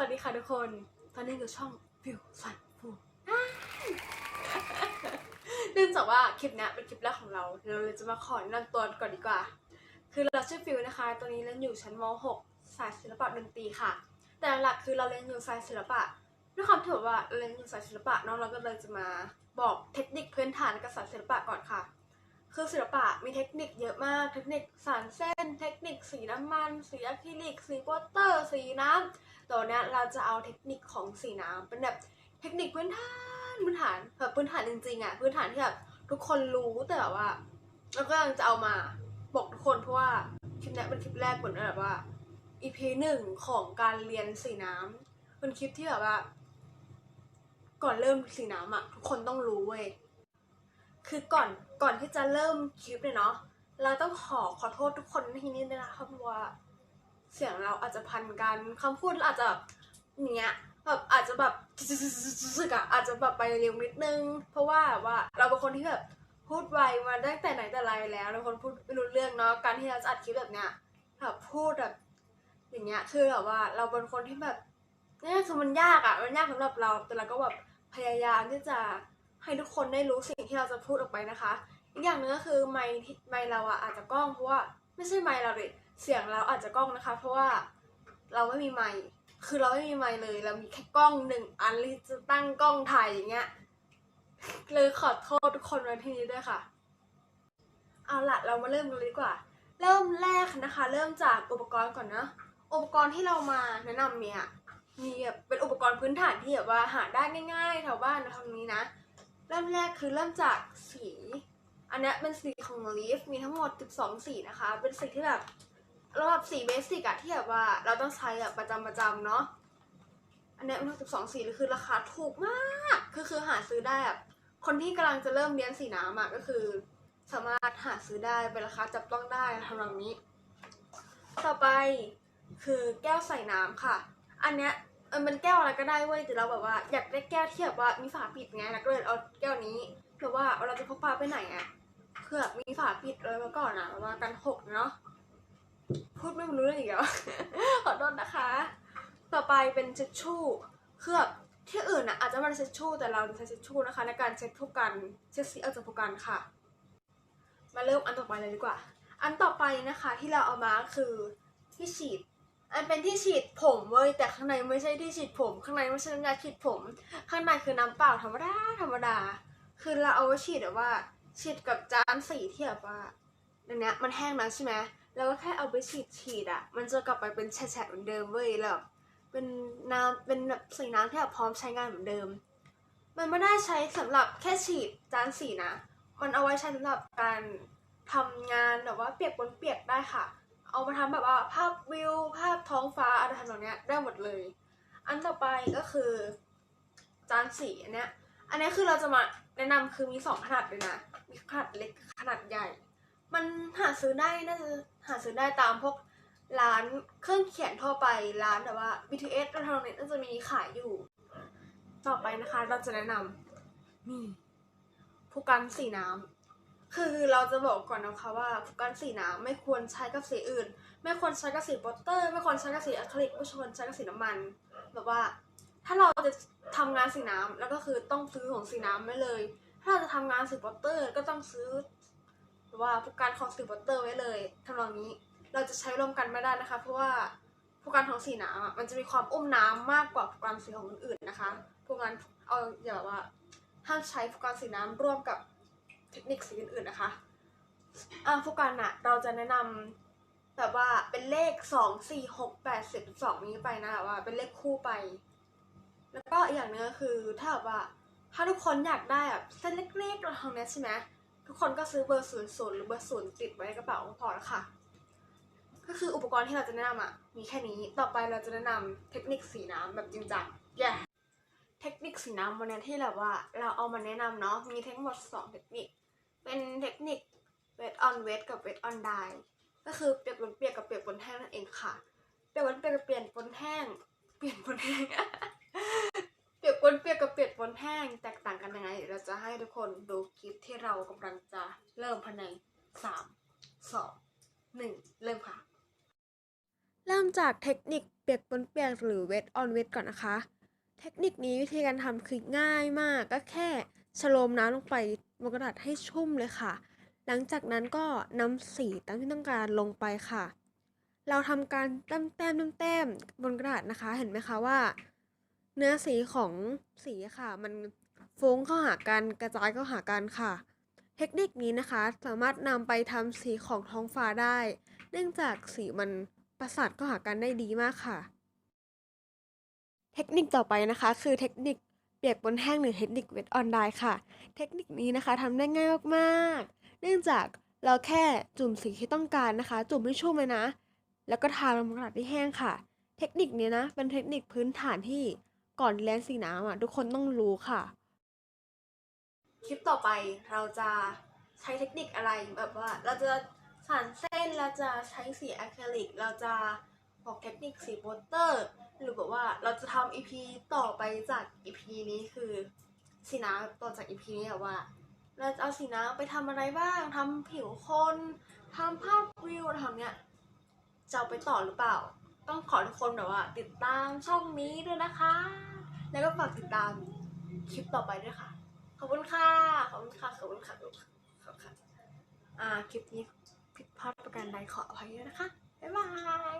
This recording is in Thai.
วัสดีค่ะทุกคน ตอนนี้อยู่ช่องฟิวฟันฟูเนื่องจากว่าคลิปนี้เป็นคลิปแรกของเรา เราเลยจะมาขอแนะนำตัวก่อนดีกว่า คือเราชื่อฟิวนะคะ ตอนนี้เรียนอยู่ชั้นม .6 สายศิลปะดนตรีค่ะ แต่หลักคือเราเรียนอยู่สายศิลปะด้วยความที่แบบว่าเรียนอยู่สายศิลปะน้องเราก็เลยจะมาบอกเทคนิคพื้นฐานกับสายศิลปะก่อนค่ะ คือศิลปะมีเทคนิคเยอะมาก เทคนิคสานเส้น เทคนิคสีน้ำมัน สีอะคริลิก สีโปสเตอร์ สีน้ำ ตัวเนี้ยเราจะเอาเทคนิคของสีน้ำเป็นแบบเทคนิคพื้นฐานพื้นฐานแบบพื้นฐานจริงๆอะพื้นฐานที่แบบทุกคนรู้แต่แบบว่าเราก็ยังจะเอามาบอกทุกคนเพราะว่าคลิปนี้เป็นคลิปแรกเหมือนแบบว่า EP หนึ่งของการเรียนสีน้ำเป็นคลิปที่แบบว่า ก่อนเริ่มสีน้ำอะทุกคนต้องรู้เว้ยคือก่อนก่อนที่จะเริ่มคลิปเลยเนาะเราต้องขอขอโทษทุกคนที่นี่ด้วยนะคราะว่า เสียงเราอาจจะพันกันคำพูดอาจจะแบบอย่างเนี้ยแบบอาจจะแบบสึกอะอาจจะแบบไปเร็วนิดนึง เพราะว่าว่าเราเป็นคนที่แบบพูดไวมาตั้งแต่ไหนแต่ไรแล้วเราคนพูดไม่รู้เรื่องเนาะการที่เราจะอัดคลิปแบบเนี้ยแบบพูดแบบอย่างเงี้ยคือแบบว่าเราเป็นคนที่แบบเนี่ยคือมันยากอะมันยากสำหรับเราแต่เราก็แบบพยายามที่จะให้ทุกคนได้รู้สิ่งที่เราจะพูดออกไปนะคะ อีกอย่างหนึงก็คือไมค์ไมค์เราอะอาจจะกล้องเพราะว่าไม่ใช่ไมค์เราเลย เสียงเราอาจจะกล้องนะคะ เพราะว่าเราไม่มีไมค์คือเราไม่มีไมค์เลย เรามีแค่กล้องหนึ่งอันที่จะตั้งกล้องถ่ายอย่างเงี้ยเลยขอโทษทุกคนไว้ที่นี้ด้วยค่ะ เอาละเรามาเริ่มกันเลยดีกว่า เริ่มแรกนะคะ เริ่มจากอุปกรณ์ก่อนนะอุปกรณ์ที่เรามาแนะนำเนี่ยมีแบบเป็นอุปกรณ์พื้นฐานที่แบบว่าหาได้ง่ายๆแถวบ้านเราทำนี้นะ เริ่มแรกคือเริ่มจากสี อันนี้เป็นสีของลีฟมีทั้งหมด 12 สีนะคะ เป็นสีที่แบบ ระดับสีเบสิกอะที่แบบว่าเราต้องใช้แบบประจำประจำเนาะ อันนี้ยเป็นทั้งสีคือราคาถูกมาก คือคือหาซื้อได้แบบคนที่กำลังจะเริ่มเรียนสีน้ำอะก็คือ สามารถหาซื้อได้เป็นราคาจับต้องได้ทำนองนี้ ต่อไปคือแก้วใส่น้ำค่ะ อันเนี้ยเออมันแก้วอะไรก็ได้เว้ยแต่เราแบบว่าอยากได้แก้วที่แบบว่ามีฝาปิดไงแล้วก็เลยเอาแก้วนี้เผื่อว่าเราจะพกพาไปไหนอะเพื่อมีฝาปิดเลยมาก่อนอะแบบว่ากันหกเนาะ พูดไม่รู้เรื่องอีกแล้วขอโทษนะคะ ต่อไปเป็นเช็ดชู่คือแบบที่อื่นอะอาจจะไมันเช็ดชู่แต่เราใช้เช็ดชู่นะคะ ในการเช็ดพวกกันเช็ดสีออกจากพวกกันค่ะ มาเริ่มอันต่อไปเลยดีกว่า อันต่อไปนะคะที่เราเอามาคือที่ฉีด อันเป็นที่ฉีดผมเว้ยแต่ข้างในไม่ใช่ที่ฉีดผม ข้างในไม่ใช่น้ำยาฉีดผม ข้างในคือน้ำเปล่าธรรมดาธรรมดา คือเราเอาไว้ฉีดแบบว่าฉีดกับจานสีที่แบบว่าอันเนี้ยมันแห้งแล้วใช่ไหม แล้วก็แค่เอาไปฉีดฉีดอะมันจะกลับไปเป็นแฉะเหมือนเดิมเว้ยแล้วแบบเป็นน้ำเป็นแบบสีน้ำที่แบบพร้อมใช้งานเหมือนเดิม มันไม่ได้ใช้สำหรับแค่ฉีดจานสีนะ มันเอาไว้ใช้สำหรับการทำงานแบบว่าเปียกบนเปียกได้ค่ะ เอามาทำแบบว่าภาพวิว ภาพท้องฟ้าอะไรทำนองเนี้ยได้หมดเลย อันต่อไปก็คือจานสีอันเนี้ย อันเนี้ยคือเราจะมาแนะนำคือมีสองขนาดเลยนะ มีขนาดเล็กขนาดใหญ่ มันหาซื้อได้น่าจะหาซื้อได้ตามพวกร้านเครื่องเขียนทั่วไปร้านแบบว่า BTS อะไรทำนองนี้น่าจะมีขายอยู่ ต่อไปนะคะเราจะแนะนำนี่ผู้กันสีน้ำคือเราจะบอกก่อนนะคะว่าผู้กันสีน้ำไม่ควรใช้กับสีอื่น ไม่ควรใช้กับสีโปสเตอร์ ไม่ควรใช้กับสีอะคริลิกไม่ควรใช้กับสีน้ำมัน แบบว่า ถ้าเราจะทำงานสีน้ำแล้วก็คือต้องซื้อของสีน้ำไว้เลย ถ้าเราจะทำงานสีโปสเตอร์ ก็ต้องซื้อ ว่าผู้กันของสีโปสเตอร์ไว้เลยทำนองนี้ เราจะใช้ร่วมกันไม่ได้นะคะ เพราะว่าผู้กันของสีน้ำอะมันจะมีความอุ้มน้ำมากกว่าผู้กันสีของอื่นนะคะผู้กันเอาอย่าแบบว่าห้ามใช้ผู้กันสีน้ำร่วมกับเทคนิคสีอื่นๆนะคะอ่าฟูกันอะเราจะแนะนำแบบว่าเป็นเลขสองสี่หกแปดสิบสองนี้ไปนะแบบว่าเป็นเลขคู่ไป แล้วก็อีกอย่างนึงก็คือถ้าแบบว่าถ้าทุกคนอยากได้แบบเส้นเล็กๆเราทำนี้ใช่ไหม ทุกคนก็ซื้อเบอร์ศูนย์ศูนย์หรือเบอร์ศูนย์ติดไว้ในกระเป๋าก็พอแล้วค่ะ ก็คืออุปกรณ์ที่เราจะแนะนำอะมีแค่นี้ ต่อไปเราจะแนะนำเทคนิคสีน้ำแบบจริงจัง yeah เทคนิคสีน้ำวันนี้ที่แบบว่า เราเอามาแนะนำเนาะมีทั้งหมด2เทคนิค เป็นเทคนิค wet on wet กับ wet on dry ก็คือเปียกบนเปียกกับเปียกบนแห้งนั่นเองค่ะเปียกบนเปียกกับเปลี่ยนบนแห้ง เปลี่ยนบนแห้ง นเปียกกับเปียกบนแห้งแตกต่างกันยังไง เราจะให้ทุกคนดูคลิปที่เรากำลังจะเริ่มภายในสามสองหนึ่งเริ่มค่ะ เริ่มจากเทคนิคเปียกปนเปียกหรือ wet on wet ก่อนนะคะ เทคนิคนี้วิธีการทำคือง่ายมากก็แค่ชโลมน้ำลงไปบนกระดาษให้ชุ่มเลยค่ะ หลังจากนั้นก็นำสีตามที่ต้องการลงไปค่ะ เราทำการต้มแต้มแต้มแต้มบนกระดาษนะคะ เห็นไหมคะว่า เนื้อสีของสีค่ะ มันฟุ้งเข้าหากันกระจายเข้าหากันค่ะ เทคนิคนี้นะคะ สามารถนำไปทำสีของท้องฟ้าได้ เนื่องจากสีมันประสานเข้าหากันได้ดีมากค่ะ เทคนิคต่อไปนะคะ คือเทคนิคเปียกบนแห้งหรือเทคนิคเวทออนไดค่ะ เทคนิคนี้นะคะทำได้ง่ายมากๆ เนื่องจากเราแค่จุ่มสีที่ต้องการนะคะ จุ่มให้ชุ่มเลยนะ แล้วก็ทาลงกระดาษที่แห้งค่ะ เทคนิคนี้นะเป็นเทคนิคพื้นฐานที่ ก่อนเรียนสีน้ำอะทุกคนต้องรู้ค่ะ คลิปต่อไปเราจะใช้เทคนิคอะไรแบบว่า เราจะสานเส้นเราจะใช้สีอะคริลิกเราจะบอกเทคนิคสีโปสเตอร์ หรือแบบว่าเราจะทำ EP ต่อไปจาก EP นี้คือสีน้ำต่อจาก EP นี้อะว่า เราจะเอาสีน้ำไปทำอะไรบ้างทำผิวคนทำภาพวิวทำเนี้ยจะเอาไปต่อหรือเปล่า ต้องขอทุกคนแบบว่า ติดตามช่องนี้ด้วยนะคะ แล้วก็ฝากติดตามคลิปต่อไปด้วยค่ะขอบคุณค่ะ ขอบคุณค่ะ ขอบคุณค่ะ ขอบคุณค่ะ ขอบคุณค่ะ อ่า คลิปนี้ผิดพลาดประการใดขออภัยด้วยนะคะ บ๊ายบาย